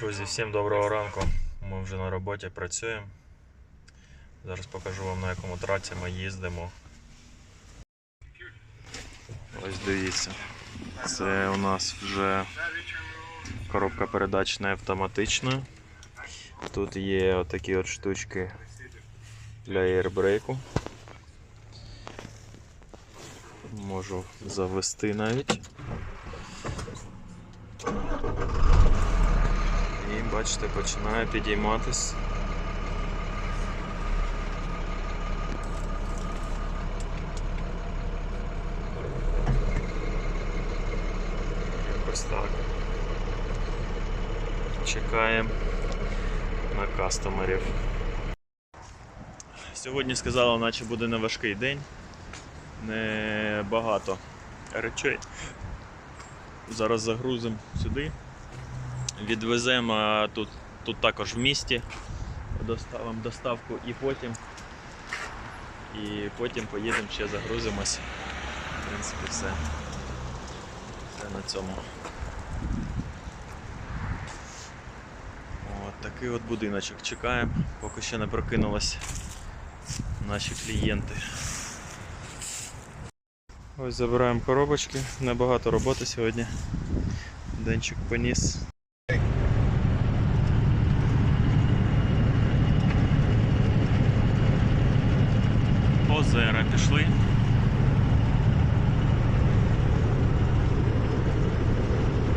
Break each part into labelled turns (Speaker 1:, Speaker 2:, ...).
Speaker 1: Друзі, всім доброго ранку. Ми вже на роботі працюємо. Зараз покажу вам на якому траці ми їздимо. Ось дивіться. Це у нас вже коробка передач не автоматична. Тут є отакі от штучки для аірбрейку. Можу завести навіть. І бачите, починає підійматись. Чекаємо на кастомерів. Сьогодні сказала, наче буде не важкий день. Не багато речей. Зараз загрузимо сюди. Відвеземо тут, тут також в місті. Доставимо доставку і потім. І потім поїдемо ще загрузимось. В принципі, все. Все на цьому. От такий от будиночок. Чекаємо, поки ще не прокинулись наші клієнти. Ось забираємо коробочки. Небагато роботи сьогодні. Денчик поніс. Озера пішли.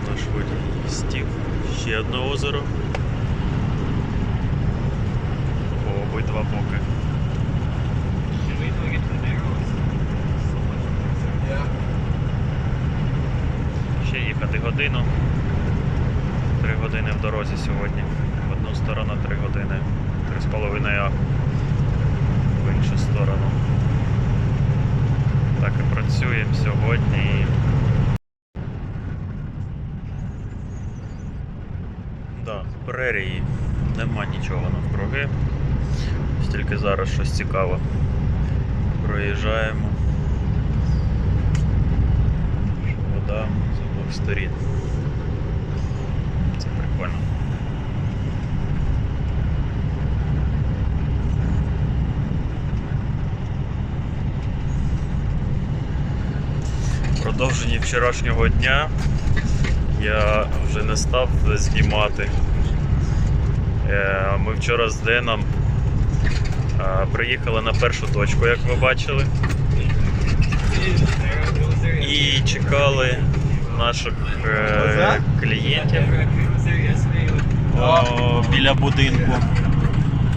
Speaker 1: Наш водій стів. Ще одне озеро. По обидва боки. Ще їхати годину. Три години в дорозі сьогодні. В одну сторону три години. Три з половиною в іншу сторону. Так і працюємо сьогодні. Да, прерії нема нічого навкруги. Тільки зараз щось цікаве. Проїжджаємо. Вода з обох сторін. Це прикольно. В продовженні вчорашнього дня я вже не став знімати. Е, Ми вчора з Деном е, приїхали на першу точку, як ви бачили, і чекали наших е, клієнтів біля будинку.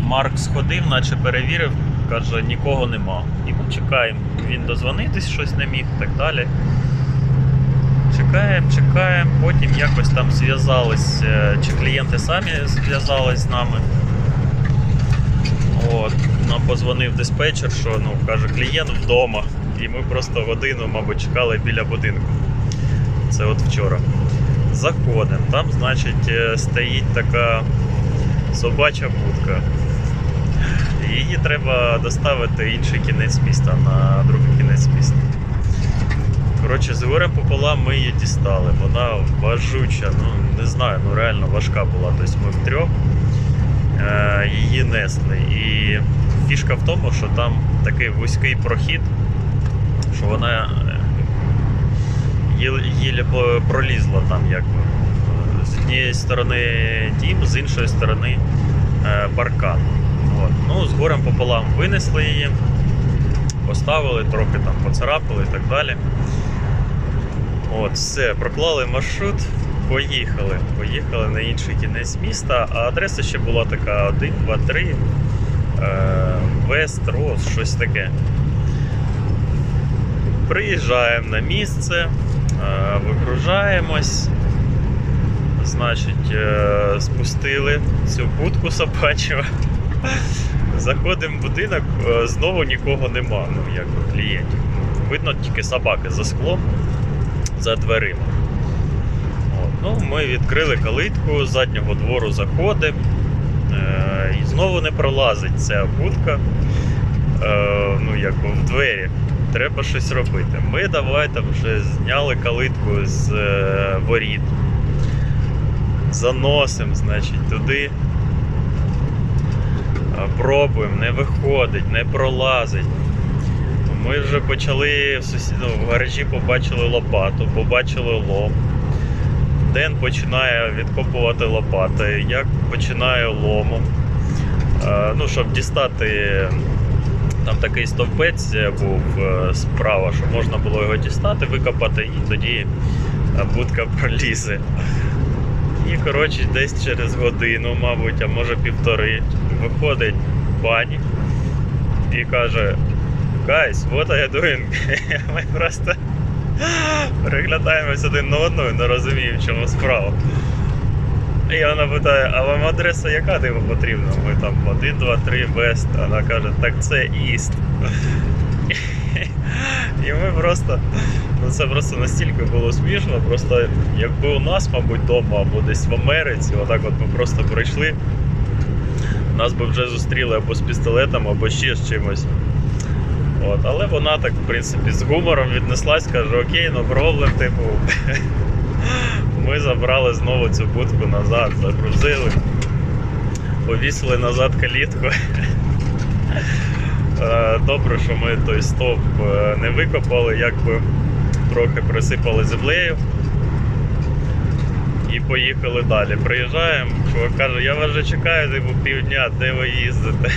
Speaker 1: Марк сходив, наче перевірив, каже, нікого нема. І ми чекаємо. Він дозвонитись щось не міг і так далі. Чекаємо, чекаємо, потім якось там зв'язались, е, чи клієнти самі зв'язались з нами. От, нам позвонив диспетчер, що ну, каже, клієнт вдома. І ми просто годину, мабуть, чекали біля будинку. Це от вчора. Заходимо. Там, значить, е, стоїть така собача будка. Її треба доставити інший кінець міста, на другий кінець міста. Коротше, з горем пополам ми її дістали. Вона важуча, ну не знаю, ну реально важка була. Тобто ми втрьох е, її несли. І фішка в тому, що там такий вузький прохід, що вона е, по- пролізла там якби. З однієї сторони дім, з іншої сторони е, паркан. От. Ну, з горем пополам винесли її, поставили, трохи там поцарапали і так далі. От, все, проклали маршрут, поїхали. Поїхали на інший кінець міста, а адреса ще була така 1, 2, 3, е, Вест, Рос, щось таке. Приїжджаємо на місце, е, вигружаємось. Значить, е, спустили цю будку собачу. Заходимо в будинок, е, знову нікого нема, ну як клієнтів. Видно тільки собаки за склом за дверима. От. Ну, ми відкрили калитку, з заднього двору заходимо. Е, і знову не пролазить ця будка е, ну, якби в двері. Треба щось робити. Ми давайте вже зняли калитку з е, воріт. Заносимо, значить, туди. Пробуємо, не виходить, не пролазить. Ми вже почали в, сусід... ну, в гаражі побачили лопату, побачили лом. Ден починає відкопувати лопати, я починаю ломом. Е, Ну, щоб дістати, там такий стовпець був е, справа, що можна було його дістати, викопати і тоді будка пролізе. І коротше, десь через годину, мабуть, а може півтори, виходить пані і каже: Guys, what are you doing? Ми просто переглядаємось один на одного і не розуміємо, в чому справа. І вона питає, а вам адреса яка типу потрібна? Ми там 1, 2, 3, West. Вона каже, так це East. І ми просто. Ну це просто настільки було смішно. Просто якби у нас, мабуть, вдома або десь в Америці, отак от ми просто прийшли, нас би вже зустріли або з пістолетом, або ще з чимось. От, але вона так, в принципі, з гумором віднеслась, каже, окей, ну проблем, типу. Ми забрали знову цю будку назад, загрузили, повісили назад калітку. Е, Добре, що ми той стовп е, не викопали, якби трохи присипали землею і поїхали далі. Приїжджаємо, чувак каже, я вас вже чекаю типу, півдня, де ви їздите.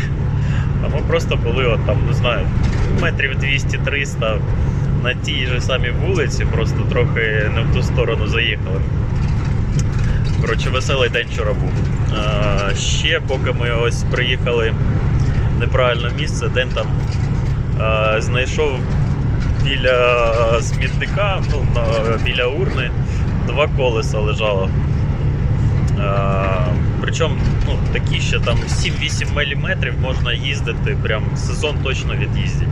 Speaker 1: А ми просто були от там, не знаю, метрів 200-300 на тій же самій вулиці, просто трохи не в ту сторону заїхали. Коротше, веселий день вчора був. А, ще поки ми ось приїхали неправильне місце, день там а, знайшов біля смітника, ну, на, біля урни, два колеса лежало. А, причому ну, такі ще там 7-8 мм можна їздити, прям сезон точно від'їздять.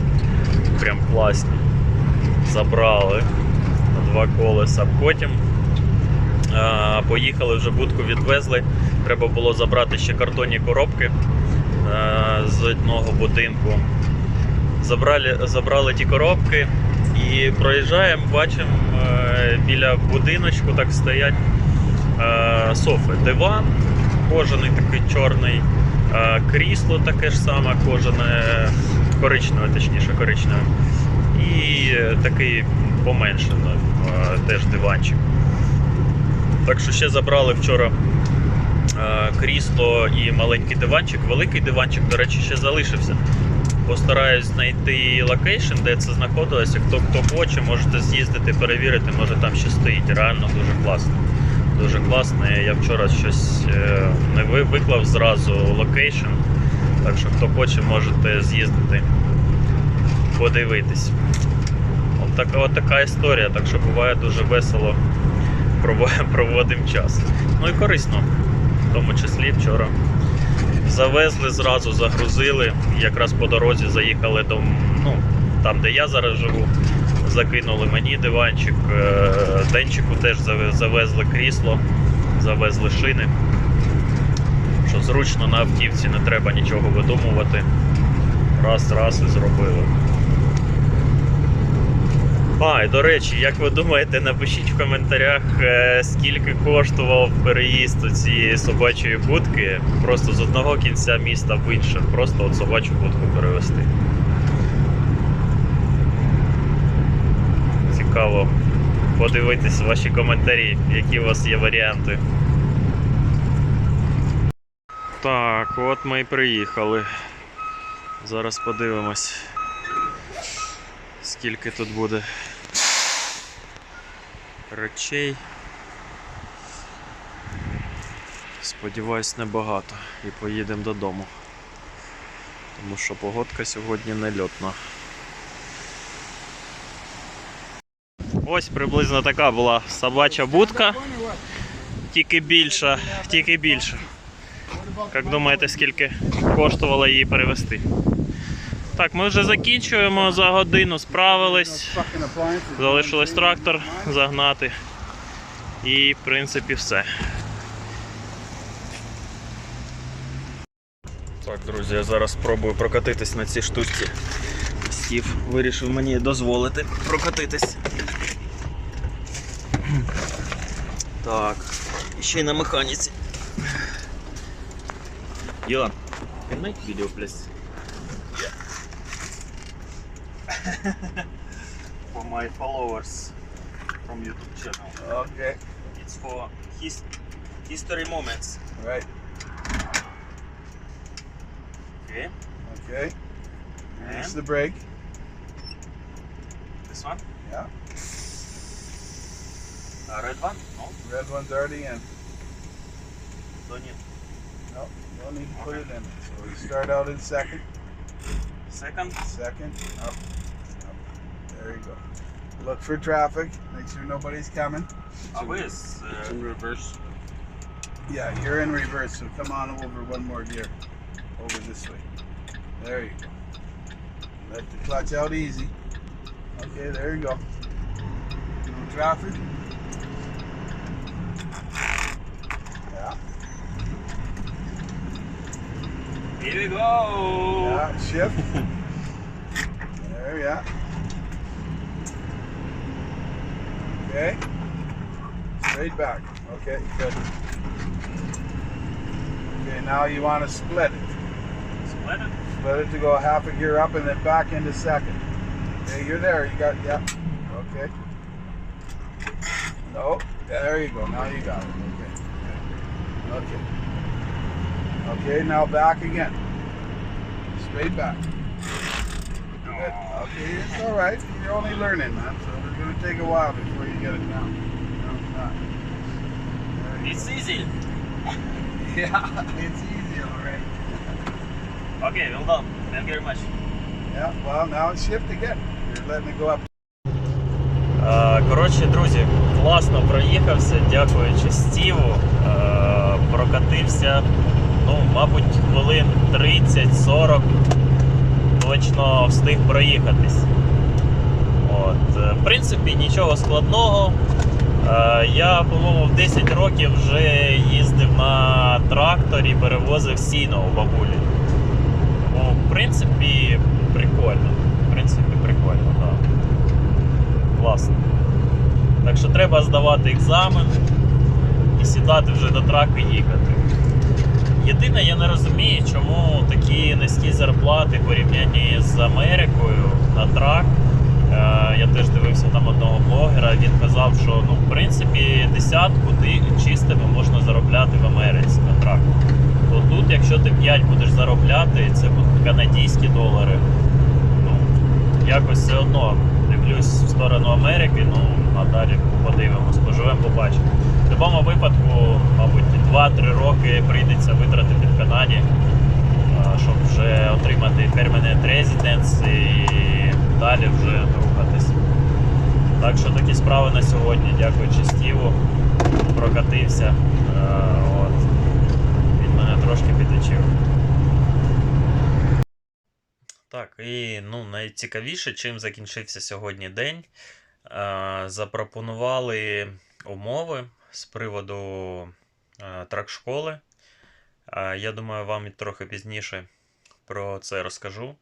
Speaker 1: Прям класні. Забрали два колеса. Потім а, поїхали вже будку відвезли. Треба було забрати ще картонні коробки з одного будинку. Забрали, забрали ті коробки і проїжджаємо, бачимо е, біля будиночку так стоять е, софи. Диван, кожаний такий чорний, е, крісло таке ж саме, кожане коричневе, точніше коричневе. І е, такий поменше е, теж диванчик. Так що ще забрали вчора е, крісло і маленький диванчик. Великий диванчик, до речі, ще залишився. Постараюсь знайти локейшн, де це знаходилося. Хто хто хоче, можете з'їздити, перевірити, може там ще стоїть. Реально дуже класно. Дуже класно. Я вчора щось е, не виклав зразу локейшн. Так що хто хоче, можете з'їздити, подивитись. От така, от така історія, так що буває дуже весело проводимо час. Ну і корисно, тому числі вчора. Завезли зразу, загрузили. Якраз по дорозі заїхали до ну, там, де я зараз живу. Закинули мені диванчик. Е, Денчику теж завезли крісло, завезли шини. Що зручно на автівці не треба нічого видумувати. Раз, раз і зробили. А, і до речі, як ви думаєте, напишіть в коментарях, е, скільки коштував переїзд у цієї собачої будки просто з одного кінця міста в інше, просто от собачу будку перевезти. Цікаво подивитись ваші коментарі, які у вас є варіанти. Так, от ми і приїхали. Зараз подивимось, скільки тут буде речей. Сподіваюсь, небагато. І поїдемо додому. Тому що погодка сьогодні не льотна. Ось приблизно така була собача будка. Тільки більша, тільки більша. Як думаєте, скільки коштувало її перевезти? Так, ми вже закінчуємо за годину, справились. Залишилось трактор загнати. І, в принципі, все. Так, друзі, я зараз спробую прокатитись на цій штучці. Стів вирішив мені дозволити прокатитись. Так, ще й на механіці. Йон, can make video, please? for my followers from YouTube channel.
Speaker 2: Okay.
Speaker 1: It's for his history moments.
Speaker 2: Right.
Speaker 1: Okay.
Speaker 2: Okay. Release the brake.
Speaker 1: this one?
Speaker 2: Yeah.
Speaker 1: Uh, red one? No,
Speaker 2: Red one's already in.
Speaker 1: don't need.
Speaker 2: No, no need to put it in. So we start out in second.
Speaker 1: Second.
Speaker 2: Second. Up. There you go. Look for traffic. Make sure nobody's coming.
Speaker 1: Always. Uh,
Speaker 3: in reverse.
Speaker 2: Yeah, you're in reverse, so come on over one more gear. Over this way. There you go. Let the clutch out easy. Okay, there you go. No traffic. Yeah.
Speaker 1: Here we go.
Speaker 2: Yeah, shift. there, yeah. Okay. Straight back. Okay, good. Okay, now you want to split it.
Speaker 1: Split it.
Speaker 2: Split it to go half a gear up and then back into second. Okay, you're there. You got, yeah. Okay. No, there you go. Now you got it. Okay. Okay. Okay, now back again. Straight back. Good. Okay, it's all right. You're only learning, man. So it's gonna take a while before you get it down. No, it's not.
Speaker 1: It's easy.
Speaker 2: Yeah, it's easy, all right.
Speaker 1: Okay, well done. Thank you very much.
Speaker 2: Yeah. Well, now it's shift again. You're letting it go up.
Speaker 1: Е, Коротше, друзі, класно проїхався, дякуючи Стіву. Е, Прокатився, ну, мабуть, хвилин 30-40 точно встиг проїхатись. От. е, В принципі, нічого складного. Е, Я, по-моєму, в 10 років вже їздив на тракторі, перевозив сіно у бабулі. Ну, в принципі, прикольно. В принципі, прикольно, так. Класно. Так що треба здавати екзамен і сідати вже до траку їхати. Єдине, я не розумію, чому такі низькі зарплати порівнянні з Америкою на трак. Е, Я теж дивився там одного блогера, він казав, що ну, в принципі десятку ти чистими можна заробляти в Америці на трак. То тут, якщо ти 5 будеш заробляти, це будуть канадські долари. Ну, якось все одно дивлюсь в сторону Америки, ну а далі подивимось, поживемо, побачимо. В будь-якому випадку, мабуть, 2-3 роки прийдеться витратити в Канаді, щоб вже отримати permanent residence і далі вже рухатись. Так що такі справи на сьогодні. Дякуючи Стіву. Прокатився. Е, От. Він мене трошки підлічив. Так, і ну, найцікавіше, чим закінчився сьогодні день. Е, запропонували умови з приводу е, трак-школи. Я думаю, вам трохи пізніше про це розкажу.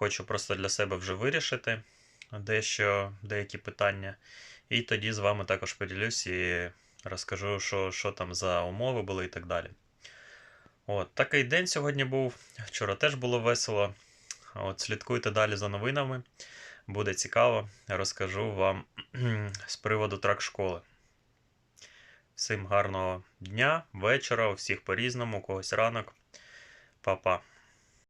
Speaker 1: Хочу просто для себе вже вирішити дещо, деякі питання. І тоді з вами також поділюсь і розкажу, що, що там за умови були і так далі. От, такий день сьогодні був. Вчора теж було весело. От, слідкуйте далі за новинами. Буде цікаво. Розкажу вам з приводу трак-школи. Всім гарного дня, вечора, у всіх по-різному, у когось ранок. Па-па.